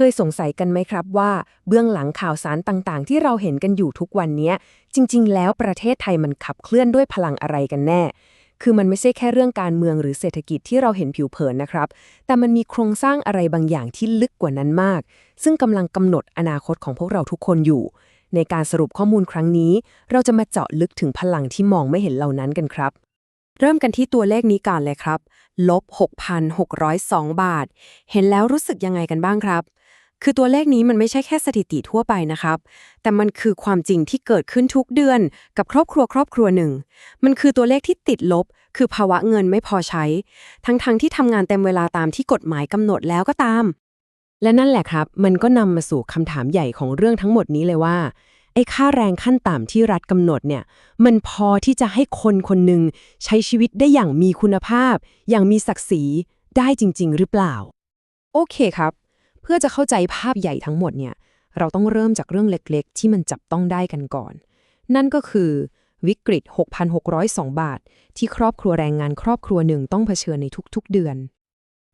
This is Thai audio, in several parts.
เคยสงสัยกันไหมครับว่าเบื้องหลังข่าวสารต่างๆ ที่เราเห็นกันอยู่ทุกวันนี้จริง ๆ แล้วประเทศไทยมันขับเคลื่อนด้วยพลังอะไรกันแน่ คือมันไม่ใช่แค่เรื่องการเมืองหรือเศรษฐกิจที่เราเห็นผิวเผินนะครับ แต่มันมีโครงสร้างอะไรบางอย่างที่ลึกกว่านั้นมาก ซึ่งกำลังกำหนดอนาคตของพวกเราทุกคนอยู่ ในการสรุปข้อมูลครั้งนี้ เราจะมาเจาะลึกถึงพลังที่มองไม่เห็นเหล่านั้นกันครับเริ่มกันที่ตัวเลขนี้ก่อนเลยครับ ลบ 6,602 บาท เห็นแล้วรู้สึกยังไงกันบ้างครับ คือตัวเลขนี้มันไม่ใช่แค่สถิติทั่วไปนะครับ แต่มันคือความจริงที่เกิดขึ้นทุกเดือนกับครอบครัวครอบครัวหนึ่ง มันคือตัวเลขที่ติดลบ คือภาวะเงินไม่พอใช้ ทั้งๆทที่ทำงานเต็มเวลาตามที่กฎหมายกำหนดแล้วก็ตาม และนั่นแหละครับ มันก็นำมาสู่คำถามใหญ่ของเรื่องทั้งหมดนี้เลยว่าไอ้ค่าแรงขั้นต่ำที่รัฐกำหนดเนี่ย มันพอที่จะให้คนคนหนึ่งใช้ชีวิตได้อย่างมีคุณภาพ อย่างมีศักดิ์ศรีได้จริง ๆ หรือเปล่า โอเคครับ พื่อจะเข้าใจภาพใหญ่ทั้งหมดเนี่ย เราต้องเริ่มจากเรื่องเล็กๆ ที่มันจับต้องได้กันก่อน นั่นก็คือวิกฤต 6,602 บาท ที่ครอบครัวแรงงานครอบครัวหนึ่งต้องเผชิญในทุกๆเดือน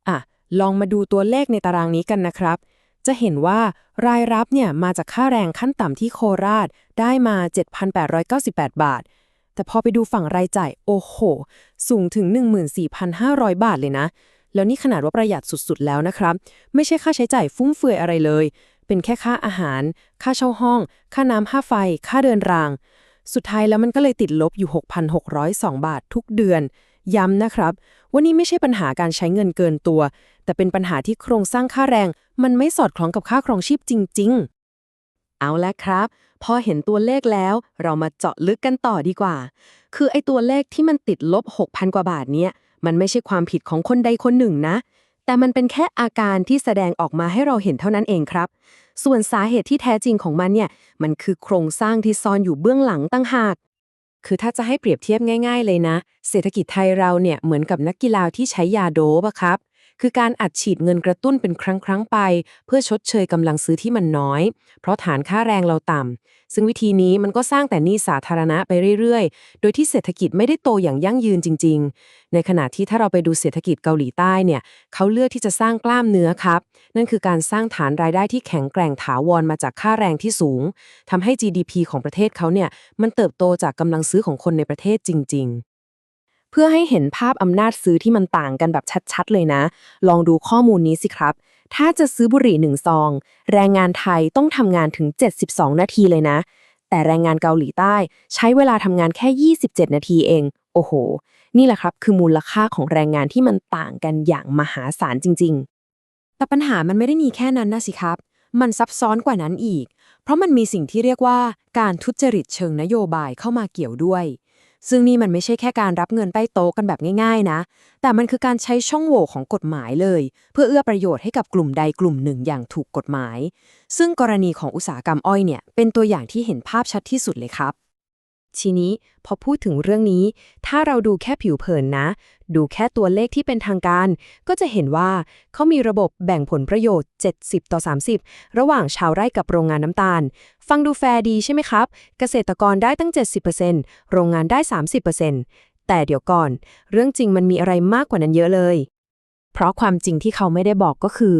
อะ ลองมาดูตัวเลขในตารางนี้กันนะครับ จะเห็นว่ารายรับเนี่ยมาจากค่าแรงขั้นต่ำที่โคราชได้มา 7,898 บาท แต่พอไปดูฝั่งรายจ่าย โอ้โห สูงถึง 14,500 บาทเลยนะ แล้วนี่ขนาดว่าประหยัดสุดๆแล้วนะครับ ไม่ใช่ค่าใช้จ่ายฟุ่มเฟือยอะไรเลย เป็นแค่ค่าอาหาร ค่าเช่าห้อง ค่าน้ำค่าไฟ ค่าเดินราง สุดท้ายแล้วมันก็เลยติดลบอยู่ 6,602 บาททุกเดือน ย้ำนะครับ ว่านี่ไม่ใช่ปัญหาการใช้เงินเกินตัว แต่เป็นปัญหาที่โครงสร้างค่าแรง มันไม่สอดคล้องกับค่าครองชีพจริง ๆ เอาละครับ พอเห็นตัวเลขแล้ว เรามาเจาะลึกกันต่อดีกว่า คือไอ้ตัวเลขที่มันติดลบ 6,000 กว่าบาทเนี่ยมันไม่ใช่ความผิดของคนใดคนหนึ่งนะ แต่มันเป็นแค่อาการที่แสดงออกมาให้เราเห็นเท่านั้นเองครับ ส่วนสาเหตุที่แท้จริงของมันเนี่ย มันคือโครงสร้างที่ซ่อนอยู่เบื้องหลังตั้งหาก คือถ้าจะให้เปรียบเทียบง่าย ๆ เลยนะ เศรษฐกิจไทยเราเนี่ยเหมือนกับนักกีฬาที่ใช้ยาโดปอะครับ คือการอัดฉีดเงินกระตุ้นเป็นครั้งครั้งไป เพื่อชดเชยกำลังซื้อที่มันน้อย เพราะฐานค่าแรงเราต่ำซึ่งวิธีนี้มันก็สร้างแต่หนี้สาธารณะไปเรื่อยๆ โดยที่เศรษฐกิจไม่ได้โตอย่างยั่งยืนจริง ๆ ในขณะที่ถ้าเราไปดูเศรษฐกิจเกาหลีใต้เนี่ยเขาเลือกที่จะสร้างกล้ามเนื้อครับ นั่นคือการสร้างฐานรายได้ที่แข็งแกร่งถาวรมาจากค่าแรงที่สูงทำให้ GDP ของประเทศเขาเนี่ยมันเติบโตจากกำลังซื้อของคนในประเทศจริง ๆ เพื่อให้เห็นภาพอำนาจซื้อที่มันต่างกันแบบชัดๆ เลยนะ ลองดูข้อมูลนี้สิครับ ถ้าจะซื้อบุหรี่หนึ่งซอง แรงงานไทยต้องทำงานถึง 72 นาทีเลยนะ แต่แรงงานเกาหลีใต้ ใช้เวลาทำงานแค่ 27 นาทีเอง โอ้โห นี่แหละครับ คือมูลค่าของแรงงานที่มันต่างกันอย่างมหาศาลจริง ๆ แต่ปัญหามันไม่ได้มีแค่นั้นนะสิครับมันซับซ้อนกว่านั้นอีก เพราะมันมีสิ่งที่เรียกว่าการทุจริตเชิงนโยบายเข้ามาเกี่ยวด้วย ซึ่งนี่มันไม่ใช่แค่การรับเงินใต้โต๊ะกันแบบง่าย ๆ นะ แต่มันคือการใช้ช่องโหว่ของกฎหมายเลย เพื่อเอื้อประโยชน์ให้กับกลุ่มใดกลุ่มหนึ่งอย่างถูกกฎหมาย ซึ่งกรณีของอุตสาหกรรมอ้อยเนี่ยเป็นตัวอย่างที่เห็นภาพชัดที่สุดเลยครับ ทีนี้พอพูดถึงเรื่องนี้ ถ้าเราดูแค่ผิวเผินนะ ดูแค่ตัวเลขที่เป็นทางการ ก็จะเห็นว่าเขามีระบบแบ่งผลประโยชน์ 70 ต่อ 30 ระหว่างชาวไร่กับโรงงานน้ำตาล ฟังดูแฟร์ดีใช่ไหมครับ เกษตรกรได้ตั้ง 70%โรงงานได้ 30%แต่เดี๋ยวก่อน เรื่องจริงมันมีอะไรมากกว่านั้นเยอะเลย เพราะความจริงที่เขาไม่ได้บอกก็คือ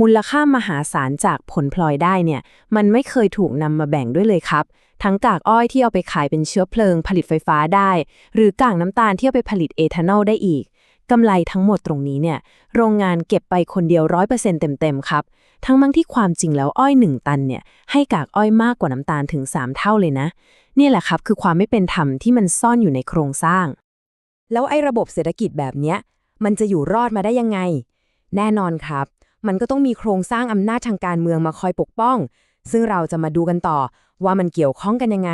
มูลค่ามหาศาลจากผลพลอยได้เนี่ย มันไม่เคยถูกนำมาแบ่งด้วยเลยครับ ทั้งกากอ้อยที่เอาไปขายเป็นเชื้อเพลิงผลิตไฟฟ้าได้ หรือกากน้ำตาลที่เอาไปผลิตเอทานอลได้อีกกำไรทั้งหมดตรงนี้เนี่ย โรงงานเก็บไปคนเดียวร้อยเปอร์เซ็นต์เต็มๆครับ ทั้งมั้งที่ความจริงแล้วอ้อยหนึ่งตันเนี่ย ให้กากอ้อยมากกว่าน้ำตาลถึง 3 เท่าเลยนะ นี่แหละครับคือความไม่เป็นธรรมที่มันซ่อนอยู่ในโครงสร้าง แล้วไอ้ระบบเศรษฐกิจแบบเนี้ย มันจะอยู่รอดมาได้ยังไง แน่นอนครับ มันก็ต้องมีโครงสร้างอำนาจทางการเมืองมาคอยปกป้อง ซึ่งเราจะมาดูกันต่อว่ามันเกี่ยวข้องกันยังไง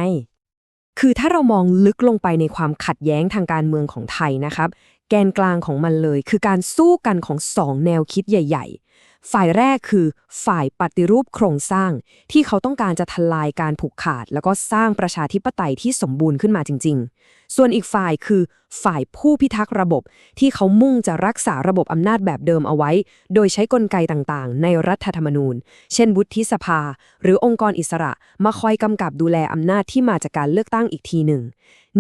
คือถ้าเรามองลึกลงไปในความขัดแย้งทางการเมืองของไทยนะครับ แกนกลางของมันเลย คือการสู้กันของสองแนวคิดใหญ่ ฝ่ายแรกคือฝ่ายปฏิรูปโครงสร้าง ที่เขาต้องการจะทลายการผูกขาด แล้วก็สร้างประชาธิปไตยที่สมบูรณ์ขึ้นมาจริง ๆ ส่วนอีกฝ่ายคือ ฝ่ายผู้พิทักษ์ระบบ ที่เขามุ่งจะรักษาระบบอำนาจแบบเดิมเอาไว้ โดยใช้กลไกต่างๆ ในรัฐธรรมนูญ เช่นวุฒิสภา หรือองค์กรอิสระมาคอยกำกับดูแลอำนาจที่มาจากการเลือกตั้งอีกทีหนึ่ง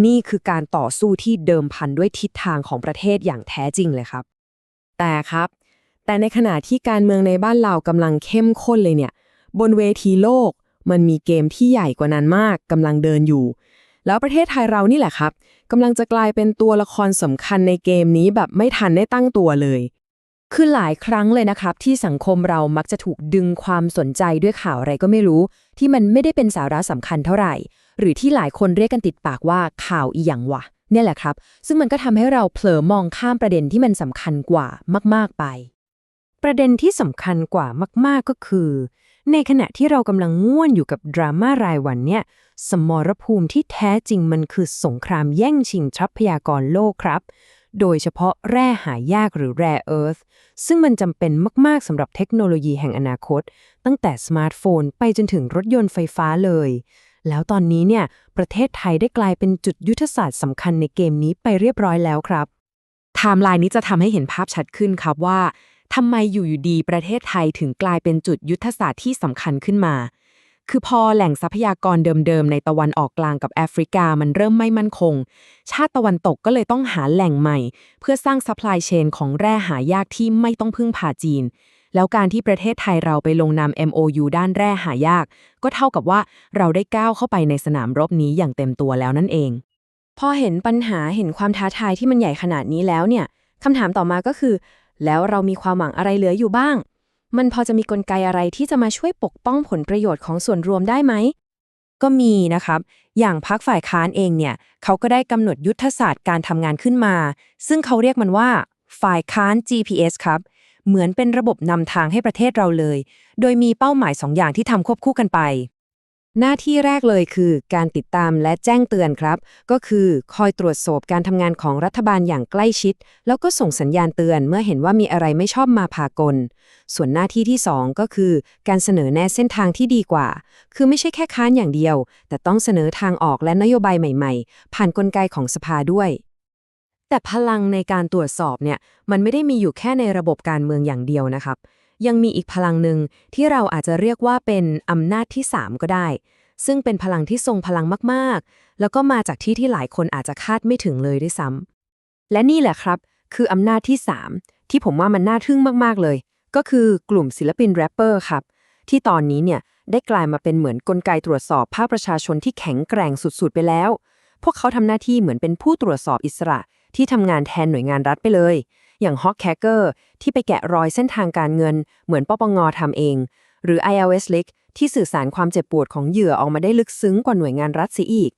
นี่คือการต่อสู้ที่เดิมพันด้วยทิศทางของประเทศอย่างแท้จริงเลยครับ แต่ครับ แต่ในขณะที่การเมืองในบ้านเรากำลังเข้มข้นเลยเนี่ย บนเวทีโลก มันมีเกมที่ใหญ่กว่านั้นมากกำลังเดินอยู่ แล้วประเทศไทยเรานี่แหละครับกำลังจะกลายเป็นตัวละครสำคัญในเกมนี้แบบไม่ทันได้ตั้งตัวเลยคือหลายครั้งเลยนะครับ ที่สังคมเรามักจะถูกดึงความสนใจด้วยข่าวอะไรก็ไม่รู้ ที่มันไม่ได้เป็นสาระสำคัญเท่าไหร่ หรือที่หลายคนเรียกกันติดปากว่าข่าวอีหยังวะเนี่ยแหละครับ ซึ่งมันก็ทำให้เราเผลอมองข้ามประเด็นที่มันสำคัญกว่ามาก ๆไป ประเด็นที่สำคัญกว่ามาก ๆ ก็คือ ในขณะที่เรากำลังง่วนอยู่กับดราม่ารายวันเนี่ย สมรภูมิที่แท้จริงมันคือสงครามแย่งชิงทรัพยากรโลกครับ โดยเฉพาะแร่หายากหรือ rare earth ซึ่งมันจำเป็นมาก ๆสำหรับเทคโนโลยีแห่งอนาคต ตั้งแต่สมาร์ทโฟนไปจนถึงรถยนต์ไฟฟ้าเลย แล้วตอนนี้เนี่ย ประเทศไทยได้กลายเป็นจุดยุทธศาสตร์สำคัญในเกมนี้ไปเรียบร้อยแล้วครับไทม์ไลน์นี้จะทำให้เห็นภาพชัดขึ้นครับว่า ทำไมอยู่อยู่ดีประเทศไทยถึงกลายเป็นจุดยุทธศาสตร์ที่สำคัญขึ้นมา คือพอแหล่งทรัพยากรเดิมๆ ในตะวันออกกลางกับแอฟริกามันเริ่มไม่มั่นคง ชาติตะวันตกก็เลยต้องหาแหล่งใหม่ เพื่อสร้างซัพพลายเชนของแร่หายากที่ไม่ต้องพึ่งพาจีน แล้วการที่ประเทศไทยเราไปลงนาม MOU ด้านแร่หายาก ก็เท่ากับว่าเราได้ก้าวเข้าไปในสนามรบนี้อย่างเต็มตัวแล้วนั่นเอง พอเห็นปัญหาเห็นความท้าทายที่มันใหญ่ขนาดนี้แล้วเนี่ยคำถามต่อมาก็คือ แล้วเรามีความหวังอะไรเหลืออยู่บ้าง มันพอจะมีกลไกอะไรที่จะมาช่วยปกป้องผลประโยชน์ของส่วนรวมได้ไหม ก็มีนะครับ อย่างพักฝ่ายค้านเองเนี่ย เขาก็ได้กำหนดยุทธศาสตร์การทำงานขึ้นมา ซึ่งเขาเรียกมันว่า ฝ่ายค้าน GPS ครับ เหมือนเป็นระบบนำทางให้ประเทศเราเลย โดยมีเป้าหมายสองอย่างที่ทำควบคู่กันไป หน้าที่แรกเลยคือการติดตามและแจ้งเตือนครับ ก็คือคอยตรวจสอบการทำงานของรัฐบาลอย่างใกล้ชิด แล้วก็ส่งสัญญาณเตือนเมื่อเห็นว่ามีอะไรไม่ชอบมาพากล ส่วนหน้าที่ที่ 2 ก็คือ การเสนอแนะเส้นทางที่ดีกว่า คือไม่ใช่แค่ค้านอย่างเดียว แต่ต้องเสนอทางออกและนโยบายใหม่ๆ ผ่านนกลไกของสภาด้วย แต่พลังในการตรวจสอบเนี่ยมันไม่ได้มีอยู่แค่ในระบบการเมืองอย่างเดียวนะครับ ยังมีอีกพลังหนึ่งที่เราอาจจะเรียกว่าเป็นอำนาจที่ 3 ก็ได้ ซึ่งเป็นพลังที่ทรงพลังมากๆ แล้วก็มาจากที่ที่หลายคนอาจจะคาดไม่ถึงเลยด้วยซ้ำและนี่แหละครับ คืออำนาจที่ 3 ที่ผมว่ามันน่าทึ่งมากๆเลย ก็คือกลุ่มศิลปินแรปเปอร์ครับ ที่ตอนนี้เนี่ยได้กลายมาเป็นเหมือนกลไกตรวจสอบภาคประชาชนที่แข็งแกร่งสุดๆ ไปแล้ว พวกเขาทำหน้าที่เหมือนเป็นผู้ตรวจสอบอิสระที่ทำงานแทนหน่วยงานรัฐไปเลย อย่าง Hawk Hacker ที่ไปแกะรอยเส้นทางการเงิน เหมือนปปงทำเอง หรือ iOS Leak ที่สื่อสารความเจ็บปวดของเหยื่อออกมาได้ลึกซึ้งกว่าหน่วยงานรัฐเสียอีก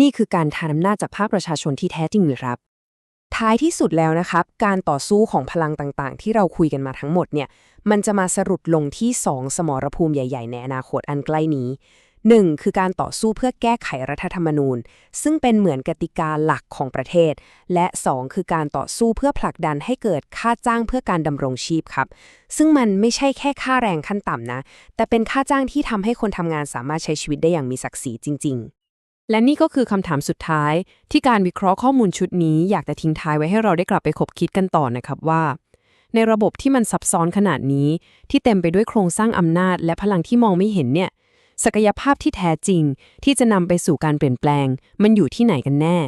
นี่คือการทานอำนาจจากภาคประชาชนที่แท้จริงเลยครับ ท้ายที่สุดแล้วนะครับ การต่อสู้ของพลังต่างๆ ที่เราคุยกันมาทั้งหมดเนี่ย มันจะมาสรุปลงที่ 2 สมรภูมิใหญ่ ๆ ในอนาคตอันใกล้นี้ 1. คือการต่อสู้เพื่อแก้ไขรัฐธรรมนูญ ซึ่งเป็นเหมือนกติกาหลักของประเทศ และ 2 คือการต่อสู้เพื่อผลักดันให้เกิดค่าจ้างเพื่อการดำรงชีพครับ ซึ่งมันไม่ใช่แค่ค่าแรงขั้นต่ำนะ แต่เป็นค่าจ้างที่ทำให้คนทำงานสามารถใช้ชีวิตได้อย่างมีศักดิ์ศรีจริง ๆ และนี่ก็คือคำถามสุดท้าย ที่การวิเคราะห์ข้อมูลชุดนี้ อยากจะทิ้งท้ายไว้ให้เราได้กลับไปคบคิดกันต่อนะครับว่า ในระบบที่มันซับซ้อนขนาดนี้ ที่เต็มไปด้วยโครงสร้างอำนาจ และพลังที่มองไม่เห็นเนี่ย ศักยภาพที่แท้จริงที่จะนำไปสู่การเปลี่ยนแปลง มันอยู่ที่ไหนกันแน่